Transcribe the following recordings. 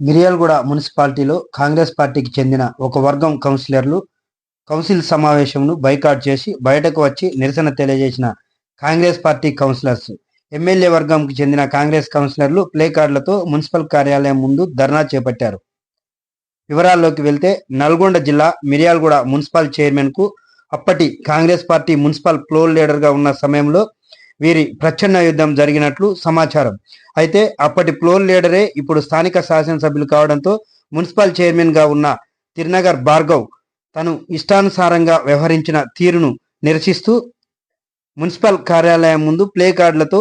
మిర్యాలగూడ మున్సిపాలిటీలో కాంగ్రెస్ పార్టీకి చెందిన ఒక వర్గం కౌన్సిలర్లు కౌన్సిల్ సమావేశంను బైకాట్ చేసి బయటకు వచ్చి నిరసన తెలియజేసిన కాంగ్రెస్ పార్టీ కౌన్సిలర్స్. ఎమ్మెల్యే వర్గంకి చెందిన కాంగ్రెస్ కౌన్సిలర్లు ప్లే కార్డులతో మున్సిపల్ కార్యాలయం ముందు ధర్నా చేపట్టారు. వివరాల్లోకి వెళ్తే నల్గొండ జిల్లా మిర్యాలగూడ మున్సిపల్ చైర్మన్కు అప్పటి కాంగ్రెస్ పార్టీ మున్సిపల్ ఫ్లోర్ లీడర్గా ఉన్న సమయంలో వీరి ప్రచ్ఛన్న యుద్ధం జరిగినట్లు సమాచారం. అయితే అప్పటి ఫ్లోర్ లీడరే ఇప్పుడు స్థానిక శాసనసభ్యులు కావడంతో మున్సిపల్ చైర్మన్గా ఉన్న తిరునగర్ భార్గవ్ తను ఇష్టానుసారంగా వ్యవహరించిన తీరును నిరసిస్తూ మున్సిపల్ కార్యాలయం ముందు ప్లే కార్డులతో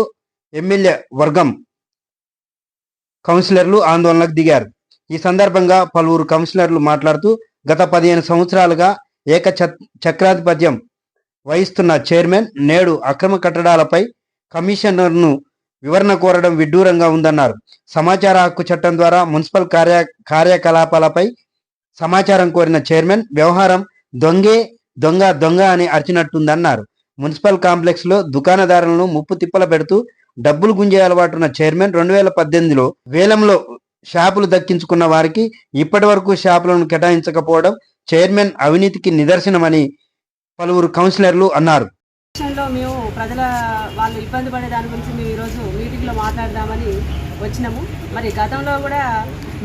ఎమ్మెల్యే వర్గం కౌన్సిలర్లు ఆందోళనకు దిగారు. ఈ సందర్భంగా పలువురు కౌన్సిలర్లు మాట్లాడుతూ గత పదిహేను సంవత్సరాలుగా ఏక చక్రాధిపత్యం వహిస్తున్న చైర్మన్ నేడు అక్రమ కట్టడాలపై కమిషనర్ను వివరణ కోరడం విడ్డూరంగా ఉందన్నారు. సమాచార హక్కు చట్టం ద్వారా మున్సిపల్ కార్య కార్యకలాపాలపై సమాచారం కోరిన చైర్మన్ వ్యవహారం దొంగే దొంగ దొంగ అని అరిచినట్టుందన్నారు. మున్సిపల్ కాంప్లెక్స్లో దుకాణదారులను ముప్పు తిప్పల పెడుతూ డబ్బులు గుంజే అలవాటున్న చైర్మన్ రెండు వేల పద్దెనిమిదిలో వేలంలో షాపులు దక్కించుకున్న వారికి ఇప్పటి వరకు షాపులను కేటాయించకపోవడం చైర్మన్ అవినీతికి నిదర్శనమని పలువురు కౌన్సిలర్లు అన్నారు. విషయంలో మేము ప్రజల వాళ్ళు ఇబ్బంది పడే దాని గురించి మేము ఈరోజు మీటింగ్లో మాట్లాడదామని వచ్చినాము. మరి గతంలో కూడా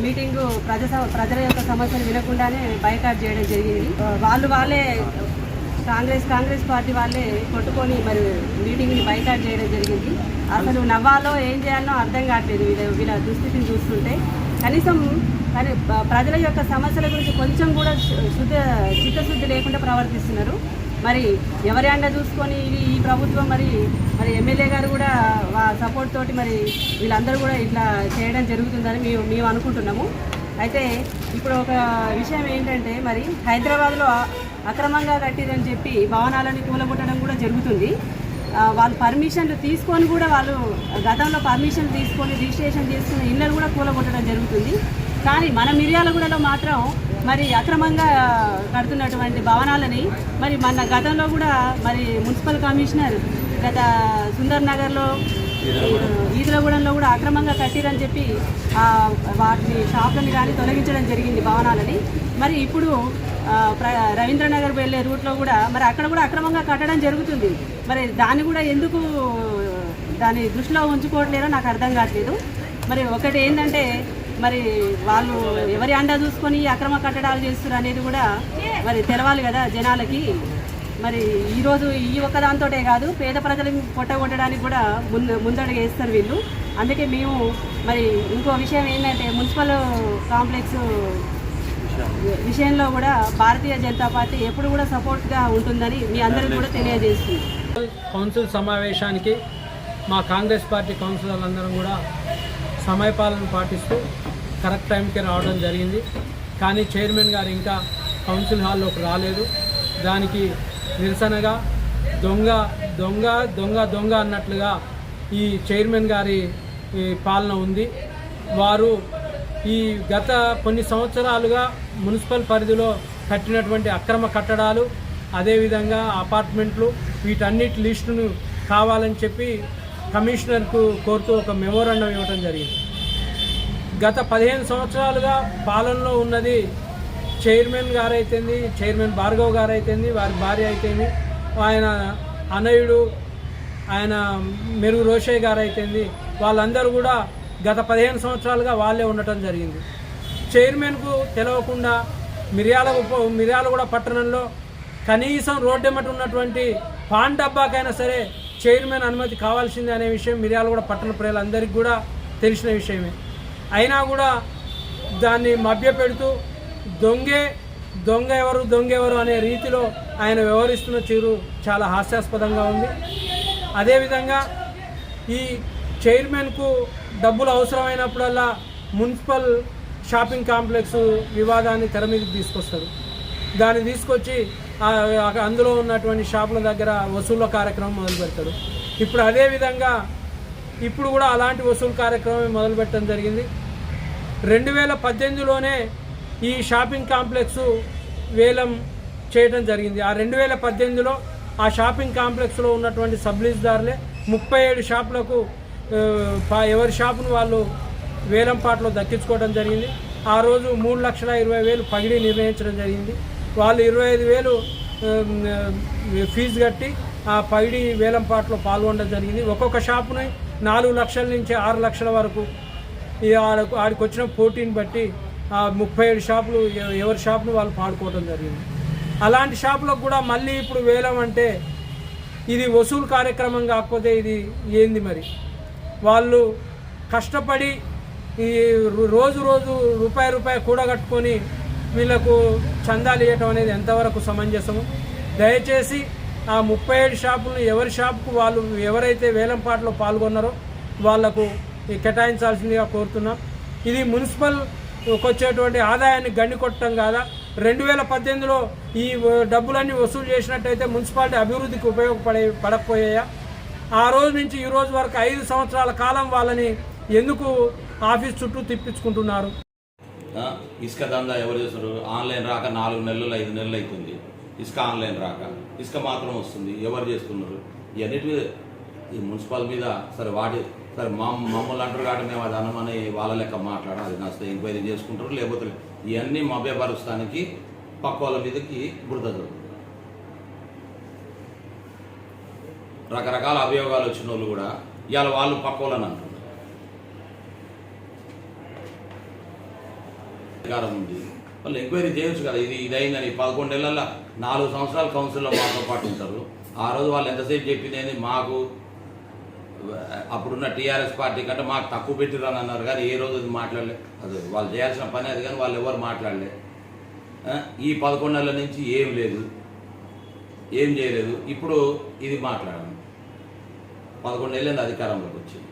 మీటింగు ప్రజ ప్రజల యొక్క సమస్యలు వినకుండానే బైకాట్ చేయడం జరిగింది. వాళ్ళు వాళ్ళే కాంగ్రెస్ కాంగ్రెస్ పార్టీ వాళ్ళే కొట్టుకొని మరి మీటింగ్ని బైకాట్ చేయడం జరిగింది. అసలు నవ్వాలో ఏం చేయాలో అర్థం కావట్లేదు వీళ్ళ వీళ్ళ దుస్థితిని చూస్తుంటే. కనీసం కానీ ప్రజల యొక్క సమస్యల గురించి కొంచెం కూడా శుద్ధ చిత్తశుద్ధి లేకుండా ప్రవర్తిస్తున్నారు. మరి ఎవరి అండ చూసుకొని ఇది ఈ ప్రభుత్వం మరి మరి ఎమ్మెల్యే గారు కూడా సపోర్ట్ తోటి మరి వీళ్ళందరూ కూడా ఇట్లా చేయడం జరుగుతుందని మేము మేము అనుకుంటున్నాము. అయితే ఇప్పుడు ఒక విషయం ఏంటంటే మరి హైదరాబాద్లో అక్రమంగా కట్టిరని చెప్పి భవనాలని కూలగొట్టడం కూడా జరుగుతుంది. వాళ్ళు పర్మిషన్లు తీసుకొని కూడా వాళ్ళు గతంలో పర్మిషన్ తీసుకొని రిజిస్ట్రేషన్ చేసుకున్న ఇళ్ళను కూడా కూలగొట్టడం జరుగుతుంది. కానీ మన మిర్యాలగూడలో మాత్రం మరి అక్రమంగా కడుతున్నటువంటి భవనాలని మరి మన గతంలో కూడా మరి మున్సిపల్ కమిషనర్ గత సుందర్ నగర్లో ఈదులగూడెంలో కూడా అక్రమంగా కట్టిరని చెప్పి వాటిని షాపులను కానీ తొలగించడం జరిగింది భవనాలని. మరి ఇప్పుడు ప్ర- రవీంద్రనగర్ వెళ్ళే రూట్లో కూడా మరి అక్కడ కూడా అక్రమంగా కట్టడం జరుగుతుంది. మరి దాన్ని కూడా ఎందుకు దాన్ని దృష్టిలో ఉంచుకోవట్లేదో నాకు అర్థం కావట్లేదు మరి ఒకటి ఏంటంటే మరి వాళ్ళు ఎవరి అండ చూసుకొని అక్రమ కట్టడాలు చేస్తున్నారు అనేది కూడా మరి తెలవాలి కదా జనాలకి. మరి ఈరోజు ఈ ఒక్కదాంతోటే కాదు పేద ప్రజలను కొట్టగొట్టడానికి కూడా ముందు ముందడుగు వేస్తారు వీళ్ళు. అందుకే మేము మరి ఇంకో విషయం ఏంటంటే మున్సిపల్ కాంప్లెక్స్ విషయంలో కూడా భారతీయ జనతా పార్టీ ఎప్పుడు కూడా సపోర్ట్గా ఉంటుందని మీ అందరికీ కూడా తెలియజేస్తుంది. కౌన్సిల్ సమావేశానికి మా కాంగ్రెస్ పార్టీ కౌన్సిలర్లందరం కూడా సమయపాలన పాటిస్తూ కరెక్ట్ టైంకి రావడం జరిగింది. కానీ చైర్మన్ గారు ఇంకా కౌన్సిల్ హాల్లోకి రాలేదు. దానికి నిరసనగా దొంగ దొంగ దొంగ దొంగ అన్నట్లుగా ఈ చైర్మన్ గారి ఈ పాలన ఉంది. వారు ఈ గత కొన్ని సంవత్సరాలుగా మున్సిపల్ పరిధిలో కట్టినటువంటి అక్రమ కట్టడాలు అదేవిధంగా అపార్ట్మెంట్లు వీటన్నిటి లిస్టును కావాలని చెప్పి కమిషనర్కు కోరుతూ ఒక మెమోరాండం ఇవ్వడం జరిగింది. గత పదిహేను సంవత్సరాలుగా పాలనలో ఉన్నది చైర్మన్ గారైతేంది చైర్మన్ భార్గవ్ గారు అయితేంది వారి భార్య అయితేంది ఆయన అనయుడు ఆయన మెరుగు రోషయ్య గారు అయితేంది వాళ్ళందరూ కూడా గత పదిహేను సంవత్సరాలుగా వాళ్ళే ఉండటం జరిగింది. చైర్మన్కు తెలవకుండా మిర్యాల మిర్యాలగూడ పట్టణంలో కనీసం రోడ్డెమ్మటి ఉన్నటువంటి పాన్ డబ్బాకైనా సరే చైర్మన్ అనుమతి కావాల్సిందే అనే విషయం మిర్యాలగూడ పట్టణ ప్రజలందరికీ కూడా తెలిసిన విషయమే. అయినా కూడా దాన్ని మభ్యపెడుతూ దొంగే దొంగ ఎవరు దొంగ ఎవరు అనే రీతిలో ఆయన వ్యవహరిస్తున్న తీరు చాలా హాస్యాస్పదంగా ఉంది. అదేవిధంగా ఈ చైర్మన్కు డబ్బులు అవసరమైనప్పుడల్లా మున్సిపల్ షాపింగ్ కాంప్లెక్స్ వివాదాన్ని తెర మీదకి తీసుకొస్తారు. దాన్ని తీసుకొచ్చి అందులో ఉన్నటువంటి షాపుల దగ్గర వసూళ్ళ కార్యక్రమం మొదలు పెడతాడు. ఇప్పుడు అదేవిధంగా ఇప్పుడు కూడా అలాంటి వసూలు కార్యక్రమం మొదలుపెట్టడం జరిగింది. రెండు వేల పద్దెనిమిదిలోనే ఈ షాపింగ్ కాంప్లెక్స్ వేలం చేయడం జరిగింది. ఆ రెండు వేల పద్దెనిమిదిలో ఆ షాపింగ్ కాంప్లెక్స్లో ఉన్నటువంటి సబ్లీజ్దారులే ముప్పై ఏడు షాపులకు ఎవరి షాపును వాళ్ళు వేలంపాట్లో దక్కించుకోవడం జరిగింది. ఆ రోజు మూడు లక్షల ఇరవై వేలు పగిడి నిర్ణయించడం జరిగింది. వాళ్ళు ఇరవై ఐదు వేలు ఫీజు కట్టి ఆ పైడి వేలంపాట్లో పాల్గొనడం జరిగింది. ఒక్కొక్క షాపుని నాలుగు లక్షల నుంచి ఆరు లక్షల వరకు ఆడకు ఆడికి వచ్చిన పోటీని బట్టి ఆ ముప్పై ఏడు షాపులు ఎవరి షాపును వాళ్ళు పాడుకోవడం జరిగింది. అలాంటి షాపులకు కూడా మళ్ళీ ఇప్పుడు వేలం అంటే ఇది వసూలు కార్యక్రమం కాకపోతే ఇది ఏంది మరి? వాళ్ళు కష్టపడి ఈ రోజు రోజు రూపాయి రూపాయి కూడగట్టుకొని వీళ్ళకు చందాలు ఇవ్వటం అనేది ఎంతవరకు సమంజసము? దయచేసి ఆ ముప్పై ఏడు షాపులను ఎవరి షాపుకు వాళ్ళు ఎవరైతే వేలంపాటలో పాల్గొన్నారో వాళ్ళకు కేటాయించాల్సిందిగా కోరుతున్నాం. ఇది మున్సిపల్ వచ్చేటువంటి ఆదాయాన్ని గండి కొట్టడం కాదా? రెండు వేల పద్దెనిమిదిలో ఈ డబ్బులన్నీ వసూలు చేసినట్టయితే మున్సిపాలిటీ అభివృద్ధికి ఉపయోగపడే పడకపోయాయా? ఆ రోజు నుంచి ఈ రోజు వరకు ఐదు సంవత్సరాల కాలం వాళ్ళని ఎందుకు ఆఫీస్ చుట్టూ తిప్పించుకుంటున్నారు? ఇసుక దందా ఎవరు చేస్తారు ఆన్లైన్ రాక నాలుగు నెలలు ఐదు నెలలు అవుతుంది ఇసుక ఆన్లైన్ రాక. ఇసుక మాత్రం వస్తుంది. ఎవరు చేస్తున్నారు? ఇవన్నిటి ఈ మున్సిపల్ మీద సరే వాటి సరే మా మమ్మల్ని అంటారు కాబట్టి మేము అది అనమని వాళ్ళ లెక్క మాట్లాడాలి అది నచ్చితే ఎంక్వైరీ చేసుకుంటారు. లేకపోతే ఇవన్నీ మభ్యపరుస్తానికి పక్క వాళ్ళ మీదకి బురద రకరకాల అభియోగాలు వచ్చిన వాళ్ళు కూడా ఇవాళ వాళ్ళు పక్క వాళ్ళని అంటారు. అధికారం ఉంది. వాళ్ళు ఎంక్వైరీ చేయొచ్చు కదా ఇది ఇదైందని పదకొండేళ్ళలో నాలుగు సంవత్సరాలు కౌన్సిల్లో మాతో పాటు ఉంటారు. ఆ రోజు వాళ్ళు ఎంతసేపు చెప్పింది మాకు అప్పుడున్న టీఆర్ఎస్ పార్టీ కంటే మాకు తక్కువ పెట్టిరని అన్నారు కానీ ఏ రోజు అది మాట్లాడలే. అది వాళ్ళు చేయాల్సిన పని అది కానీ వాళ్ళు ఎవరు మాట్లాడలే. ఈ పదకొండు నెలల నుంచి ఏం లేదు. ఏం చేయలేదు. ఇప్పుడు ఇది మాట్లాడాను పదకొండు ఏళ్ళైంది అధికారంలోకి వచ్చింది.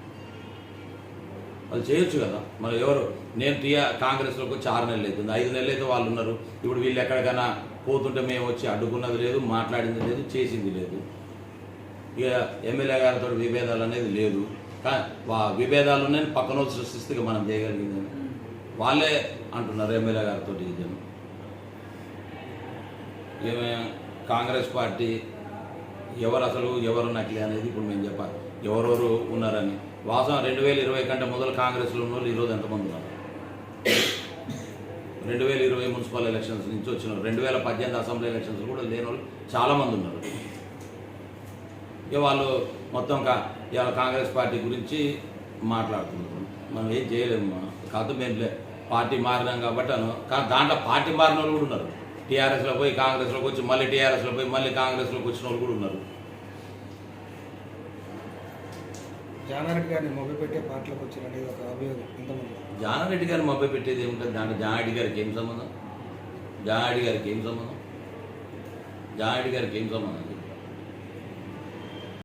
వాళ్ళు చేయొచ్చు కదా. మరి ఎవరు? నేను టీఆర్ కాంగ్రెస్లోకి వచ్చి ఆరు నెలలు అవుతుంది. ఐదు నెలలు అయితే వాళ్ళు ఉన్నారు. ఇప్పుడు వీళ్ళు ఎక్కడికైనా పోతుంటే మేము వచ్చి అడ్డుకున్నది లేదు మాట్లాడింది లేదు చేసింది లేదు. ఇక ఎమ్మెల్యే గారితో విభేదాలు అనేది లేదు. వా విభేదాలు ఉన్నాయి పక్కన సృష్టిస్తే మనం చేయగలిగింది వాళ్ళే అంటున్నారు ఎమ్మెల్యే గారితో జనం ఏమే కాంగ్రెస్ పార్టీ ఎవరు అసలు ఎవరు నకిలీ అనేది ఇప్పుడు మేము చెప్పాలి. ఎవరెవరు ఉన్నారని. వాస్తవం రెండు వేల ఇరవై కంటే మొదలు కాంగ్రెస్లో ఉన్న వాళ్ళు ఈరోజు ఎంతమంది ఉన్నారు? రెండు వేల ఇరవై మున్సిపల్ ఎలక్షన్స్ నుంచి వచ్చిన రెండు వేల పద్దెనిమిది అసెంబ్లీ ఎలక్షన్స్ కూడా లేని వాళ్ళు చాలామంది ఉన్నారు. ఇక వాళ్ళు మొత్తం కా కాంగ్రెస్ పార్టీ గురించి మాట్లాడుతున్నారు. మనం ఏం చేయలేము కాదు మేము లే- పార్టీ మారినాం కాబట్టి అను కానీ దాంట్లో పార్టీ మారిన వాళ్ళు కూడా ఉన్నారు. టీఆర్ఎస్లో పోయి కాంగ్రెస్లోకి వచ్చి మళ్ళీ టీఆర్ఎస్లో పోయి మళ్ళీ కాంగ్రెస్లోకి వచ్చిన వాళ్ళు కూడా ఉన్నారు. జానారెడ్డి గారిని మొదలుపెట్టే పార్టీలోకి వచ్చారనేది ఒక అభియోగం ఎంతమంది? జానారెడ్డి గారిని మభ్య పెట్టేది ఏముంటుంది దాంట్లో జానారెడ్డి గారికి ఏం సంబంధం? జానారెడ్డి గారికి ఏం సంబంధం? జానారెడ్డి గారికి ఏం సంబంధం?